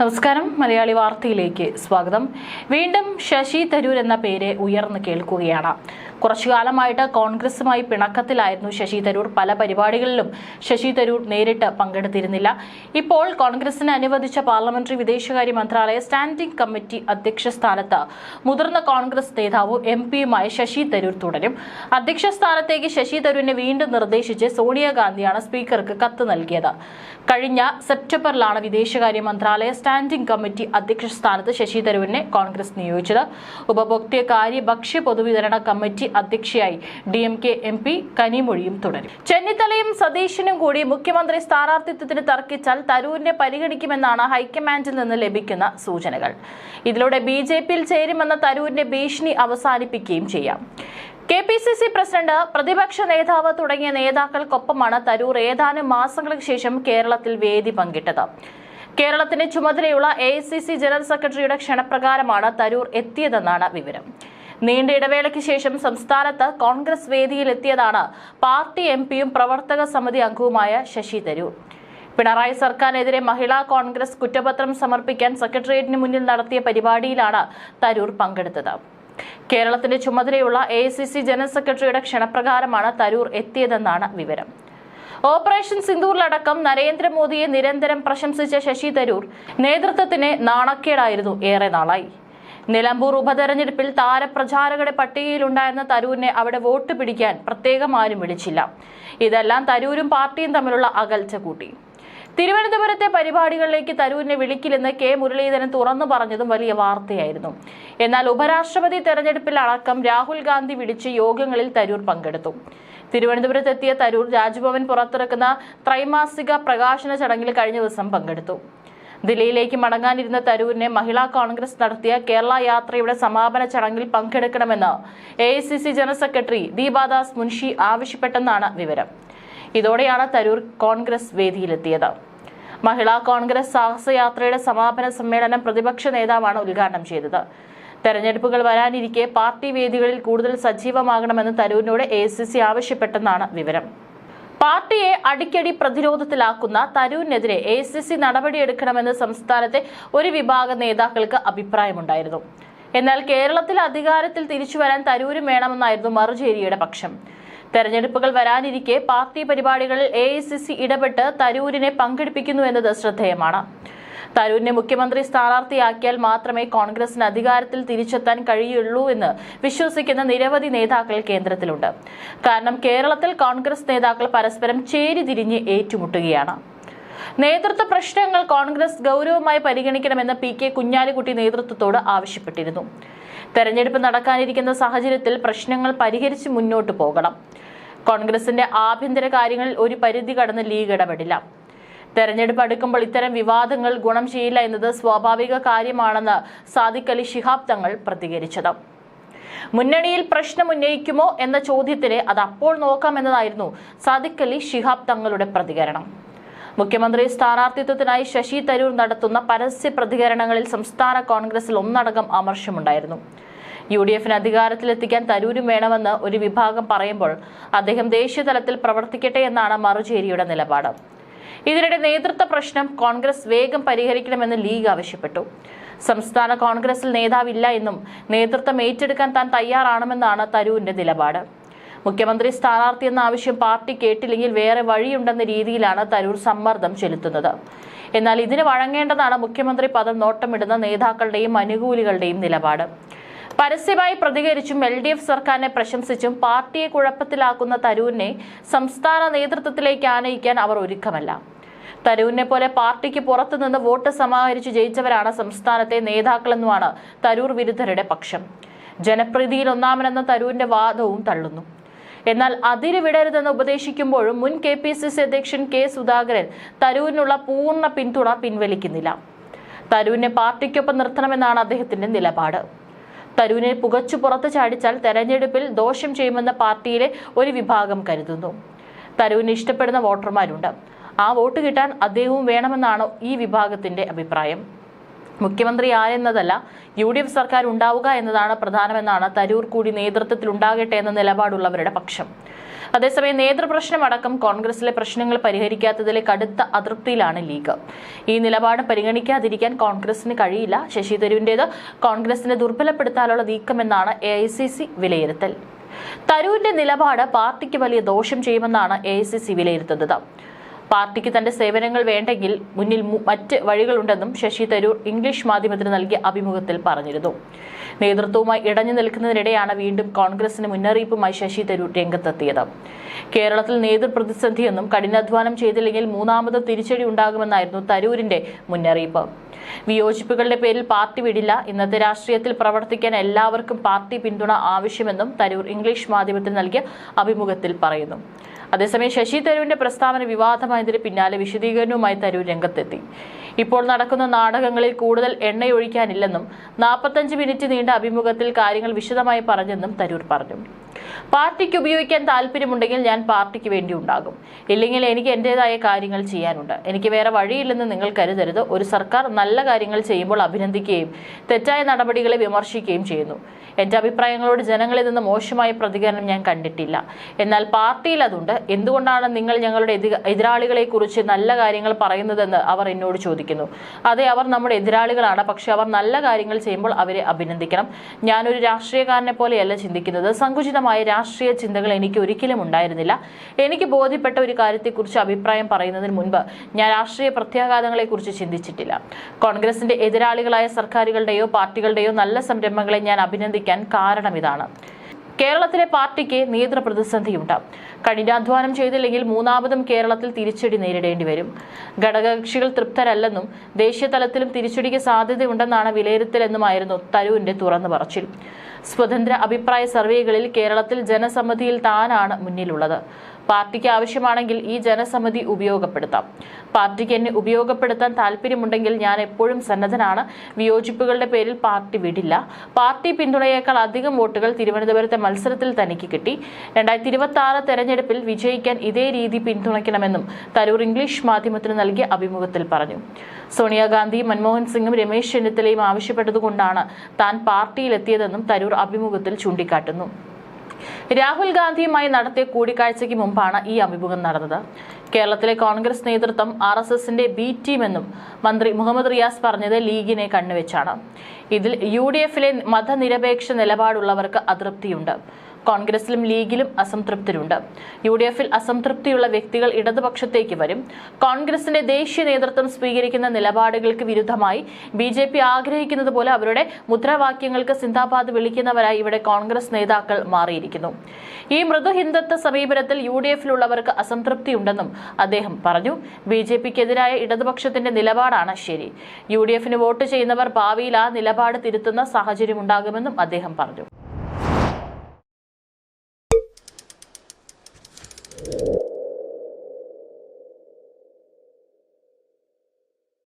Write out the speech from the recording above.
നമസ്കാരം. മലയാളി വാർത്തയിലേക്ക് സ്വാഗതം. വീണ്ടും ശശി തരൂർ എന്ന പേര് ഉയർന്നു കേൾക്കുകയാണ്. കുറച്ചു കാലമായിട്ട് കോൺഗ്രസുമായി പിണക്കത്തിലായിരുന്നു ശശി തരൂർ. പല പരിപാടികളിലും ശശി തരൂർ നേരിട്ട് പങ്കെടുത്തിരുന്നില്ല. ഇപ്പോൾ കോൺഗ്രസിന് അനുവദിച്ച പാർലമെന്ററി വിദേശകാര്യ മന്ത്രാലയ സ്റ്റാൻഡിംഗ് കമ്മിറ്റി അധ്യക്ഷ സ്ഥാനത്ത് മുതിർന്ന കോൺഗ്രസ് നേതാവും എം പിയുമായ ശശി തരൂർ തുടരും. അധ്യക്ഷ സ്ഥാനത്തേക്ക് ശശി തരൂരിനെ വീണ്ടും നിർദ്ദേശിച്ച് സോണിയാഗാന്ധിയാണ് സ്പീക്കർക്ക് കത്ത് നൽകിയത്. കഴിഞ്ഞ സെപ്റ്റംബറിലാണ് വിദേശകാര്യ മന്ത്രാലയ കമ്മിറ്റി അധ്യക്ഷ സ്ഥാനത്ത് ശശി തരൂരിനെ കോൺഗ്രസ് നിയോഗിച്ചത്. ഉപഭോക്തൃ കാര്യ ഭക്ഷ്യ പൊതുവിതരണ കമ്മിറ്റി അധ്യക്ഷയായി D M K M P കനിമൊഴിയും തുടരും. ചെന്നിത്തലയും സതീശനും കൂടി മുഖ്യമന്ത്രി സ്ഥാനാർത്ഥിത്വത്തിന് തർക്കിച്ചാൽ തരൂരിനെ പരിഗണിക്കുമെന്നാണ് ഹൈക്കമാൻഡിൽ നിന്ന് ലഭിക്കുന്ന സൂചനകൾ. ഇതിലൂടെ ബി ജെ പിയിൽ ചേരുമെന്ന തരൂരിന്റെ ഭീഷണി അവസാനിപ്പിക്കുകയും ചെയ്യാം. K P C C president പ്രതിപക്ഷ നേതാവ് തുടങ്ങിയ നേതാക്കൾക്കൊപ്പമാണ് തരൂർ ഏതാനും മാസങ്ങൾക്ക് ശേഷം കേരളത്തിൽ വേദി പങ്കിട്ടത്. കേരളത്തിന്റെ ചുമതലയുള്ള എ ജനറൽ സെക്രട്ടറിയുടെ ക്ഷണപ്രകാരമാണ് തരൂർ എത്തിയതെന്നാണ് വിവരം. നീണ്ട ഇടവേളയ്ക്ക് ശേഷം സംസ്ഥാനത്ത് കോൺഗ്രസ് വേദിയിലെത്തിയതാണ് പാർട്ടി എം പിയും പ്രവർത്തക സമിതി അംഗവുമായ ശശി തരൂർ. പിണറായി സർക്കാരിനെതിരെ മഹിളാ കോൺഗ്രസ് കുറ്റപത്രം സമർപ്പിക്കാൻ സെക്രട്ടേറിയറ്റിന് മുന്നിൽ നടത്തിയ പരിപാടിയിലാണ് തരൂർ പങ്കെടുത്തത്. കേരളത്തിന്റെ ചുമതലയുള്ള എ ജനറൽ സെക്രട്ടറിയുടെ ക്ഷണപ്രകാരമാണ് തരൂർ എത്തിയതെന്നാണ് വിവരം. ഓപ്പറേഷൻ സിന്ദൂറിലടക്കം നരേന്ദ്രമോദിയെ നിരന്തരം പ്രശംസിച്ച ശശി തരൂർ നേതൃത്വത്തിന് നാണക്കേടായിരുന്നു ഏറെ നാളായി. നിലമ്പൂർ ഉപതെരഞ്ഞെടുപ്പിൽ താരപ്രചാരകരുടെ പട്ടികയിലുണ്ടായിരുന്ന തരൂരിനെ അവിടെ വോട്ട് പിടിക്കാൻ പ്രത്യേകം ആരും വിളിച്ചില്ല. ഇതെല്ലാം തരൂരും പാർട്ടിയും തമ്മിലുള്ള അകൽച്ച കൂട്ടി. തിരുവനന്തപുരത്തെ പരിപാടികളിലേക്ക് തരൂരിനെ വിളിക്കില്ലെന്ന് കെ മുരളീധരൻ തുറന്നു പറഞ്ഞതും വലിയ വാർത്തയായിരുന്നു. എന്നാൽ ഉപരാഷ്ട്രപതി തെരഞ്ഞെടുപ്പിൽ അടക്കം രാഹുൽ ഗാന്ധി വിളിച്ച് യോഗങ്ങളിൽ തരൂർ പങ്കെടുത്തു. തിരുവനന്തപുരത്തെത്തിയ തരൂർ രാജ്ഭവൻ പുറത്തിറക്കുന്ന ത്രൈമാസിക പ്രകാശന ചടങ്ങിൽ കഴിഞ്ഞ ദിവസം പങ്കെടുത്തു. ദില്ലിയിലേക്ക് മടങ്ങാനിരുന്ന തരൂരിനെ മഹിളാ കോൺഗ്രസ് നടത്തിയ കേരള യാത്രയുടെ സമാപന ചടങ്ങിൽ പങ്കെടുക്കണമെന്ന് A general secretary Deepadas Munshi ആവശ്യപ്പെട്ടെന്നാണ് വിവരം. ഇതോടെയാണ് തരൂർ കോൺഗ്രസ് വേദിയിലെത്തിയത്. മഹിളാ കോൺഗ്രസ് സാഹസയാത്രയുടെ സമാപന സമ്മേളനം പ്രതിപക്ഷ നേതാവാണ് ഉദ്ഘാടനം ചെയ്തത്. തെരഞ്ഞെടുപ്പുകൾ വരാനിരിക്കെ പാർട്ടി വേദികളിൽ കൂടുതൽ സജീവമാകണമെന്ന് തരൂരിനോട് എ ആവശ്യപ്പെട്ടെന്നാണ് വിവരം. പാർട്ടിയെ അടിക്കടി പ്രതിരോധത്തിലാക്കുന്ന തരൂരിനെതിരെ എ സി സി നടപടിയെടുക്കണമെന്ന് സംസ്ഥാനത്തെ ഒരു വിഭാഗം നേതാക്കൾക്ക് അഭിപ്രായമുണ്ടായിരുന്നു. എന്നാൽ കേരളത്തിൽ അധികാരത്തിൽ തിരിച്ചുവരാൻ തരൂരും വേണമെന്നായിരുന്നു മറുചേരിയുടെ പക്ഷം. തെരഞ്ഞെടുപ്പുകൾ വരാനിരിക്കെ പാർട്ടി പരിപാടികളിൽ എ ഇടപെട്ട് തരൂരിനെ പങ്കെടുപ്പിക്കുന്നു എന്നത് ശ്രദ്ധേയമാണ്. തരൂരിനെ മുഖ്യമന്ത്രി സ്ഥാനാർത്ഥിയാക്കിയാൽ മാത്രമേ കോൺഗ്രസിന് അധികാരത്തിൽ തിരിച്ചെത്താൻ കഴിയുള്ളൂ എന്ന് വിശ്വസിക്കുന്ന നിരവധി നേതാക്കൾ കേന്ദ്രത്തിലുണ്ട്. കാരണം കേരളത്തിൽ കോൺഗ്രസ് നേതാക്കൾ പരസ്പരം ചേരിതിരിഞ്ഞ് ഏറ്റുമുട്ടുകയാണ്. നേതൃത്വ പ്രശ്നങ്ങൾ കോൺഗ്രസ് ഗൗരവമായി പരിഗണിക്കണമെന്ന് പി കെ കുഞ്ഞാലിക്കുട്ടി നേതൃത്വത്തോട് ആവശ്യപ്പെട്ടിരുന്നു. തെരഞ്ഞെടുപ്പ് നടക്കാനിരിക്കുന്ന സാഹചര്യത്തിൽ പ്രശ്നങ്ങൾ പരിഹരിച്ച് മുന്നോട്ട് പോകണം. കോൺഗ്രസിന്റെ ആഭ്യന്തര കാര്യങ്ങളിൽ ഒരു പരിധി കടന്ന് ലീഗ് ഇടപെടില്ല. തെരഞ്ഞെടുപ്പ് അടുക്കുമ്പോൾ ഇത്തരം വിവാദങ്ങൾ ഗുണം ചെയ്യില്ല എന്നത് സ്വാഭാവിക കാര്യമാണെന്ന് സാദിഖ് അലി ശിഹാബ് തങ്ങൾ പ്രതികരിച്ചത്. മുന്നണിയിൽ പ്രശ്നം ഉന്നയിക്കുമോ എന്ന ചോദ്യത്തിന് അത് അപ്പോൾ നോക്കാമെന്നതായിരുന്നു സാദിഖ് അലി ശിഹാബ് തങ്ങളുടെ പ്രതികരണം. മുഖ്യമന്ത്രി സ്ഥാനാർത്ഥിത്വത്തിനായി ശശി തരൂർ നടത്തുന്ന പരസ്യ പ്രതികരണങ്ങളിൽ സംസ്ഥാന കോൺഗ്രസിൽ ഒന്നടങ്കം അമർഷമുണ്ടായിരുന്നു. യു ഡി എഫിന് അധികാരത്തിലെത്തിക്കാൻ തരൂരും വേണമെന്ന് ഒരു വിഭാഗം പറയുമ്പോൾ അദ്ദേഹം ദേശീയ തലത്തിൽ പ്രവർത്തിക്കട്ടെ എന്നാണ് മറുചേരിയുടെ നിലപാട്. ഇതിനിടെ നേതൃത്വ പ്രശ്നം കോൺഗ്രസ് വേഗം പരിഹരിക്കണമെന്ന് ലീഗ് ആവശ്യപ്പെട്ടു. സംസ്ഥാന കോൺഗ്രസിൽ നേതാവില്ല എന്നും നേതൃത്വം ഏറ്റെടുക്കാൻ താൻ തയ്യാറാണെന്നാണ് തരൂരിന്റെ നിലപാട്. മുഖ്യമന്ത്രി സ്ഥാനാർത്ഥി എന്ന ആവശ്യം പാർട്ടി കേട്ടില്ലെങ്കിൽ വേറെ വഴിയുണ്ടെന്ന രീതിയിലാണ് തരൂർ സമ്മർദ്ദം ചെലുത്തുന്നത്. എന്നാൽ ഇതിന് വഴങ്ങേണ്ടതാണ് മുഖ്യമന്ത്രി പദം നോട്ടമിടുന്ന നേതാക്കളുടെയും അനുകൂലികളുടെയും നിലപാട്. പരസ്യമായി പ്രതികരിച്ചും എൽ ഡി എഫ് സർക്കാരിനെ പ്രശംസിച്ചും പാർട്ടിയെ കുഴപ്പത്തിലാക്കുന്ന തരൂരിനെ സംസ്ഥാന നേതൃത്വത്തിലേക്ക് ആനയിക്കാൻ അവർ ഒരുക്കമല്ല. തരൂരിനെ പോലെ പാർട്ടിക്ക് പുറത്തുനിന്ന് വോട്ട് സമാഹരിച്ച് ജയിച്ചവരാണ് സംസ്ഥാനത്തെ നേതാക്കളെന്നുമാണ് തരൂർ വിരുദ്ധരുടെ പക്ഷം. ജനപ്രീതിയിൽ ഒന്നാമനെന്ന തരൂരിന്റെ വാദവും തള്ളുന്നു. എന്നാൽ അതിര് വിടരുതെന്ന് ഉപദേശിക്കുമ്പോഴും മുൻ കെ പി സി സി അധ്യക്ഷൻ കെ സുധാകരൻ തരൂരിനുള്ള പൂർണ പിന്തുണ പിൻവലിക്കുന്നില്ല. തരൂരിനെ പാർട്ടിക്കൊപ്പം നിർത്തണമെന്നാണ് അദ്ദേഹത്തിന്റെ നിലപാട്. തരൂരിനെ പുകച്ചു പുറത്ത് ചാടിച്ചാൽ തെരഞ്ഞെടുപ്പിൽ ദോഷം ചെയ്യുമെന്ന് പാർട്ടിയിലെ ഒരു വിഭാഗം കരുതുന്നു. തരൂരിനെ ഇഷ്ടപ്പെടുന്ന വോട്ടർമാരുണ്ട്. ആ വോട്ട് കിട്ടാൻ അദ്ദേഹവും വേണമെന്നാണ് ഈ വിഭാഗത്തിന്റെ അഭിപ്രായം. മുഖ്യമന്ത്രി ആരെന്നതല്ല യു ഡി എഫ് സർക്കാർ ഉണ്ടാവുക എന്നതാണ് പ്രധാനമെന്നാണ് തരൂർ കൂടി നേതൃത്വത്തിൽ ഉണ്ടാകട്ടെ എന്ന നിലപാടുള്ളവരുടെ പക്ഷം. അതേസമയം നേതൃപ്രശ്നമടക്കം കോൺഗ്രസിലെ പ്രശ്നങ്ങൾ പരിഹരിക്കാത്തതിലെ കടുത്ത അതൃപ്തിയിലാണ് ലീഗ്. ഈ നിലപാട് പരിഗണിക്കാതിരിക്കാൻ കോൺഗ്രസിന് കഴിയില്ല. ശശി തരൂരിന്റേത് കോൺഗ്രസിനെ ദുർബലപ്പെടുത്താനുള്ള നീക്കമെന്നാണ് എ വിലയിരുത്തൽ. തരൂരിന്റെ നിലപാട് പാർട്ടിക്ക് വലിയ ദോഷം ചെയ്യുമെന്നാണ് എ വിലയിരുത്തുന്നത്. പാർട്ടിക്ക് തന്റെ സേവനങ്ങൾ വേണ്ടെങ്കിൽ മുന്നിൽ മറ്റ് വഴികളുണ്ടെന്നും ശശി തരൂർ ഇംഗ്ലീഷ് മാധ്യമത്തിന് നൽകിയ അഭിമുഖത്തിൽ പറഞ്ഞിരുന്നു. നേതൃത്വവുമായി ഇടഞ്ഞു നിൽക്കുന്നതിനിടെയാണ് വീണ്ടും കോൺഗ്രസിന് മുന്നറിയിപ്പുമായി ശശി തരൂർ രംഗത്തെത്തിയത്. കേരളത്തിൽ നേതൃപ്രതിസന്ധിയെന്നും കഠിനാധ്വാനം ചെയ്തില്ലെങ്കിൽ മൂന്നാമത് തിരിച്ചടി ഉണ്ടാകുമെന്നായിരുന്നു തരൂരിന്റെ മുന്നറിയിപ്പ്. വിയോജിപ്പുകളുടെ പേരിൽ പാർട്ടി വിടില്ല. ഇന്നത്തെ രാഷ്ട്രീയത്തിൽ പ്രവർത്തിക്കാൻ എല്ലാവർക്കും പാർട്ടി പിന്തുണ ആവശ്യമെന്നും തരൂർ ഇംഗ്ലീഷ് മാധ്യമത്തിൽ നൽകിയ അഭിമുഖത്തിൽ പറയുന്നു. അതേസമയം ശശി തരൂരിന്റെ പ്രസ്താവന വിവാദമായതിന് പിന്നാലെ വിശദീകരണവുമായി തരൂർ രംഗത്തെത്തി. ഇപ്പോൾ നടക്കുന്ന നാടകങ്ങളിൽ കൂടുതൽ എണ്ണയൊഴിക്കാനില്ലെന്നും നാൽപ്പത്തഞ്ച് മിനിറ്റ് നീണ്ട അഭിമുഖത്തിൽ കാര്യങ്ങൾ വിശദമായി പറഞ്ഞെന്നും തരൂർ പറഞ്ഞു. പാർട്ടിക്ക് ഉപയോഗിക്കാൻ താല്പര്യമുണ്ടെങ്കിൽ ഞാൻ പാർട്ടിക്ക് വേണ്ടി ഉണ്ടാകും. ഇല്ലെങ്കിൽ എനിക്ക് എന്റെതായ കാര്യങ്ങൾ ചെയ്യാനുണ്ട്. എനിക്ക് വേറെ വഴിയില്ലെന്ന് നിങ്ങൾ കരുതരുത്. ഒരു സർക്കാർ നല്ല കാര്യങ്ങൾ ചെയ്യുമ്പോൾ അഭിനന്ദിക്കുകയും തെറ്റായ നടപടികളെ വിമർശിക്കുകയും ചെയ്യുന്നു. എന്റെ അഭിപ്രായങ്ങളോട് ജനങ്ങളിൽ നിന്ന് മോശമായ പ്രതികരണം ഞാൻ കണ്ടിട്ടില്ല. എന്നാൽ പാർട്ടിയിൽ അതുണ്ട്. എന്തുകൊണ്ടാണ് നിങ്ങൾ ഞങ്ങളുടെ എതിരാളികളെക്കുറിച്ച് നല്ല കാര്യങ്ങൾ പറയുന്നതെന്ന് അവർ എന്നോട് ചോദിക്കുന്നു. അതെ അവർ നമ്മുടെ എതിരാളികളാണ്. പക്ഷേ അവർ നല്ല കാര്യങ്ങൾ ചെയ്യുമ്പോൾ അവരെ അഭിനന്ദിക്കണം. ഞാനൊരു രാഷ്ട്രീയക്കാരനെ പോലെയല്ല ചിന്തിക്കുന്നത്. സങ്കുചിതമായ രാഷ്ട്രീയ ചിന്തകൾ എനിക്ക് ഒരിക്കലും ഉണ്ടായിരുന്നില്ല. എനിക്ക് ബോധ്യപ്പെട്ട ഒരു കാര്യത്തെക്കുറിച്ച് അഭിപ്രായം പറയുന്നതിന് മുൻപ് ഞാൻ രാഷ്ട്രീയ പ്രത്യാഘാതങ്ങളെക്കുറിച്ച് ചിന്തിച്ചിട്ടില്ല. കോൺഗ്രസിന്റെ എതിരാളികളായ സർക്കാരുകളുടെയോ പാർട്ടികളുടെയോ നല്ല സംരംഭങ്ങളെ ഞാൻ അഭിനന്ദിക്കാൻ കാരണം ഇതാണ്. കേരളത്തിലെ പാർട്ടിക്ക് നേതൃപ്രതിസന്ധിയുണ്ട്. കഠിനാധ്വാനം ചെയ്തില്ലെങ്കിൽ മൂന്നാമതും കേരളത്തിൽ തിരിച്ചടി നേരിടേണ്ടി വരും. ഘടകകക്ഷികൾ തൃപ്തരല്ലെന്നും ദേശീയ തലത്തിലും തിരിച്ചടിക്ക് സാധ്യതയുണ്ടെന്നാണ് വിലയിരുത്തലെന്നുമായിരുന്നു തരൂരിന്റെ തുറന്നു പറച്ചിൽ. സ്വതന്ത്ര അഭിപ്രായ സർവേകളിൽ കേരളത്തിൽ ജനസമ്മതിയിൽ താനാണ് മുന്നിലുള്ളത്. പാർട്ടിക്ക് ആവശ്യമാണെങ്കിൽ ഈ ജനസമിതി ഉപയോഗപ്പെടുത്താം. പാർട്ടിക്ക് എന്നെ ഉപയോഗപ്പെടുത്താൻ താല്പര്യമുണ്ടെങ്കിൽ ഞാൻ എപ്പോഴും സന്നദ്ധനാണ്. വിയോജിപ്പുകളുടെ പേരിൽ പാർട്ടി വിടില്ല. പാർട്ടി പിന്തുണയേക്കാൾ അധികം വോട്ടുകൾ തിരുവനന്തപുരത്തെ മത്സരത്തിൽ തനിക്ക് കിട്ടി. രണ്ടായിരത്തി ഇരുപത്തി ആറ് തെരഞ്ഞെടുപ്പിൽ വിജയിക്കാൻ ഇതേ രീതി പിന്തുണയ്ക്കണമെന്നും തരൂർ ഇംഗ്ലീഷ് മാധ്യമത്തിന് നൽകിയ അഭിമുഖത്തിൽ പറഞ്ഞു. സോണിയാഗാന്ധി മൻമോഹൻ സിംഗും രമേശ് ചെന്നിത്തലയും ആവശ്യപ്പെട്ടതുകൊണ്ടാണ് താൻ പാർട്ടിയിലെത്തിയതെന്നും തരൂർ അഭിമുഖത്തിൽ ചൂണ്ടിക്കാട്ടുന്നു. രാഹുൽ ഗാന്ധിയുമായി നടത്തിയ കൂടിക്കാഴ്ചയ്ക്ക് മുമ്പാണ് ഈ അഭിമുഖം നടന്നത്. കേരളത്തിലെ കോൺഗ്രസ് നേതൃത്വം ആർ എസ് എസിന്റെ ബി ടീമെന്നും മന്ത്രി മുഹമ്മദ് റിയാസ് പറഞ്ഞത് ലീഗിനെ കണ്ണുവെച്ചാണ്. ഇതിൽ യു ഡി എഫിലെ മതനിരപേക്ഷ നിലപാടുള്ളവർക്ക് അതൃപ്തിയുണ്ട്. കോൺഗ്രസിലും ലീഗിലും അസംതൃപ്തരുണ്ട്. യു ഡി എഫിൽ അസംതൃപ്തിയുള്ള വ്യക്തികൾ ഇടതുപക്ഷത്തേക്ക് വരും. കോൺഗ്രസിന്റെ ദേശീയ നേതൃത്വം സ്വീകരിക്കുന്ന നിലപാടുകൾക്ക് വിരുദ്ധമായി ബി ജെ പി ആഗ്രഹിക്കുന്നത് പോലെ അവരുടെ മുദ്രാവാക്യങ്ങൾക്ക് സിന്ദാബാദ് വിളിക്കുന്നവരായി ഇവിടെ കോൺഗ്രസ് നേതാക്കൾ മാറിയിരിക്കുന്നു. ഈ മൃദു ഹിന്ദുത്വ സമീപനത്തിൽ യു ഡി എഫിലുള്ളവർക്ക് അസംതൃപ്തിയുണ്ടെന്നും അദ്ദേഹം പറഞ്ഞു. ബി ജെ പിക്കെതിരായ ഇടതുപക്ഷത്തിന്റെ നിലപാടാണ് ശരി. യു ഡി എഫിന് വോട്ട് ചെയ്യുന്നവർ ഭാവിയിൽ ആ നിലപാട് തിരുത്തുന്ന സാഹചര്യമുണ്ടാകുമെന്നും അദ്ദേഹം പറഞ്ഞു.